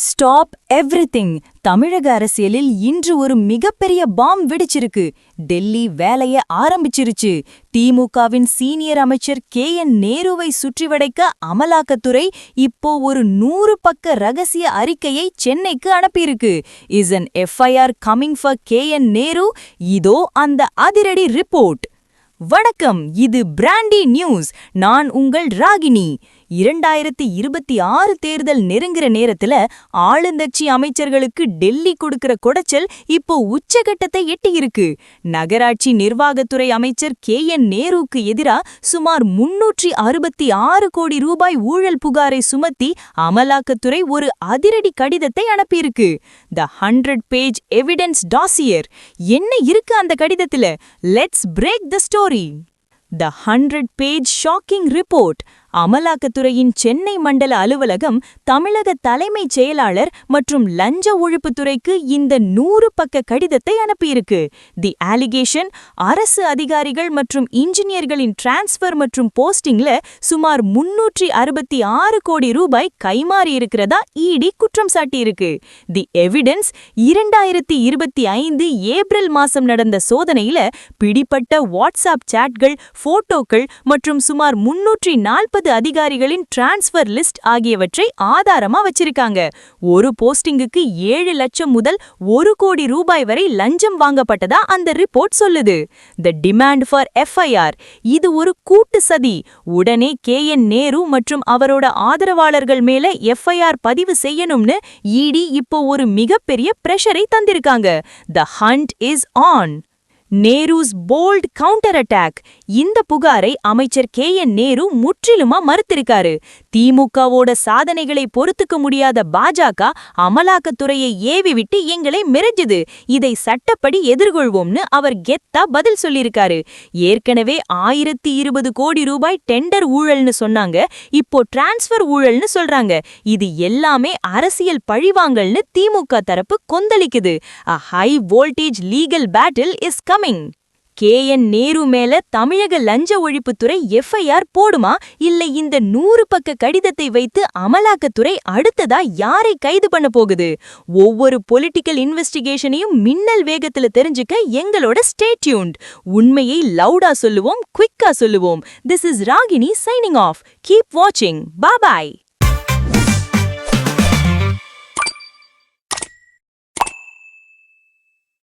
Stop everything. தமிழக அரசியலில் இன்று ஒரு மிகப்பெரிய பாம் வெடிச்சிருக்கு. டெல்லி வேலைய ஆரம்பிச்சிருச்சு. திமுகவின் சீனியர் அமைச்சர் கே. என். நேருவை சுற்றிவடைக்க அமலாக்கத்துறை இப்போ ஒரு நூறு பக்க ரகசிய அறிக்கையை சென்னைக்கு அனுப்பியிருக்கு. Is an FIR coming for K. N. Nehru? இதோ அந்த அதிரடி ரிப்போர்ட். வணக்கம் இது பிராண்டி நியூஸ். நான் உங்கள் ராகினி. இரண்டாயிரத்தி இருபத்தி ஆறு தேர்தல் நெருங்குற நேரத்துல ஆளுந்தட்சி அமைச்சர்களுக்கு டெல்லி கொடுக்கிற கொடைச்சல் இப்போ உச்சகட்டத்தை எட்டியிருக்கு. நகராட்சி நிர்வாகத்துறை அமைச்சர் கே என் நேருவுக்கு எதிரா சுமார் முன்னூற்றி அறுபத்தி ஆறு கோடி ரூபாய் ஊழல் புகாரை சுமத்தி அமலாக்கத்துறை ஒரு அதிரடி கடிதத்தை அனுப்பியிருக்கு. The hundred page evidence dossier என்ன இருக்கு அந்த கடிதத்துல? Let's break the story the hundred page shocking report அமலாக்கத்துறையின் Chennai மண்டல அலுவலகம் தமிழக தலைமைச் செயலாளர் மற்றும் லஞ்ச ஒழிப்புத்துறைக்கு இந்த நூறு பக்க கடிதத்தை அனுப்பியிருக்கு. தி ஆலிகேஷன் அரசு அதிகாரிகள் மற்றும் இன்ஜினியர்களின் டிரான்ஸ்பர் மற்றும் போஸ்டிங்ல சுமார் முன்னூற்றி அறுபத்தி ஆறு கோடி ரூபாய் கைமாறி இருக்கிறதா இடி குற்றம் சாட்டியிருக்கு. தி எவிடன்ஸ் இரண்டாயிரத்தி இருபத்தி ஐந்து ஏப்ரல் மாசம் நடந்த சோதனையில பிடிப்பட்ட வாட்ஸ்அப் சாட்கள் போட்டோக்கள் மற்றும் சுமார் முன்னூற்றி நாற்பது அதிகாரிகளின் டிரான்ஸ்ஃபர் லிஸ்ட் ஆகியவற்றை ஆதாரமா வச்சிருக்காங்க. ஒரு போஸ்டிங்குக்கு ஏழு லட்சம் முதல் ஒரு கோடி ரூபாய் வரை லஞ்சம் வாங்கப்பட்டதா அந்த ரிப்போர்ட் சொல்லுது. த டிமாண்ட் ஃபார் எஃப்ஐஆர் இது ஒரு கூட்டு சதி. உடனே கே என் நேரு மற்றும் அவரோட ஆதரவாளர்கள் மேல எஃப்ஐஆர் பதிவு செய்யணும்னு இடி இப்போ ஒரு மிகப்பெரிய பிரஷரை தந்திருக்காங்க. The hunt is on Nehru's bold counter attack இந்த புகாரை அமைச்சர் கே. என். நேரு முற்றிலுமா மறுத்திருக்காரு. திமுகவோட சாதனைகளை பொறுத்துக்க முடியாத பாஜக அமலாக்கத்துறையை ஏவி விட்டு எங்களை மிரஞ்சுது இதை சட்டப்படி எதிர்கொள்வோம்னு அவர் கெத்தா பதில் சொல்லியிருக்காரு. ஏற்கனவே ஆயிரத்தி இருபது கோடி ரூபாய் டெண்டர் ஊழல்னு சொன்னாங்க. இப்போ டிரான்ஸ்பர் ஊழல்னு சொல்றாங்க. இது எல்லாமே அரசியல் பழிவாங்கல்னு திமுக தரப்பு கொந்தளிக்குது. A high voltage legal battle is coming K N Nehru மேல தமிழக லஞ்ச ஒழிப்புத்துறை எஃப்ஐஆர் போடுமா? இல்ல இந்த நூறு பக்க கடிதத்தை வைத்து அமலாக்கத்துறை அடுத்ததா யாரை கைது பண்ண போகுது? ஒவ்வொரு பொலிட்டிக்கல் இன்வெஸ்டிகேஷனையும் மின்னல் வேகத்துல தெரிஞ்சுக்க எங்களோட ஸ்டேட்யூன்ட் உண்மையை லவுடா சொல்லுவோம் குவிக்கா சொல்லுவோம். This is Ragini signing off keep வாட்சிங் பாபாய்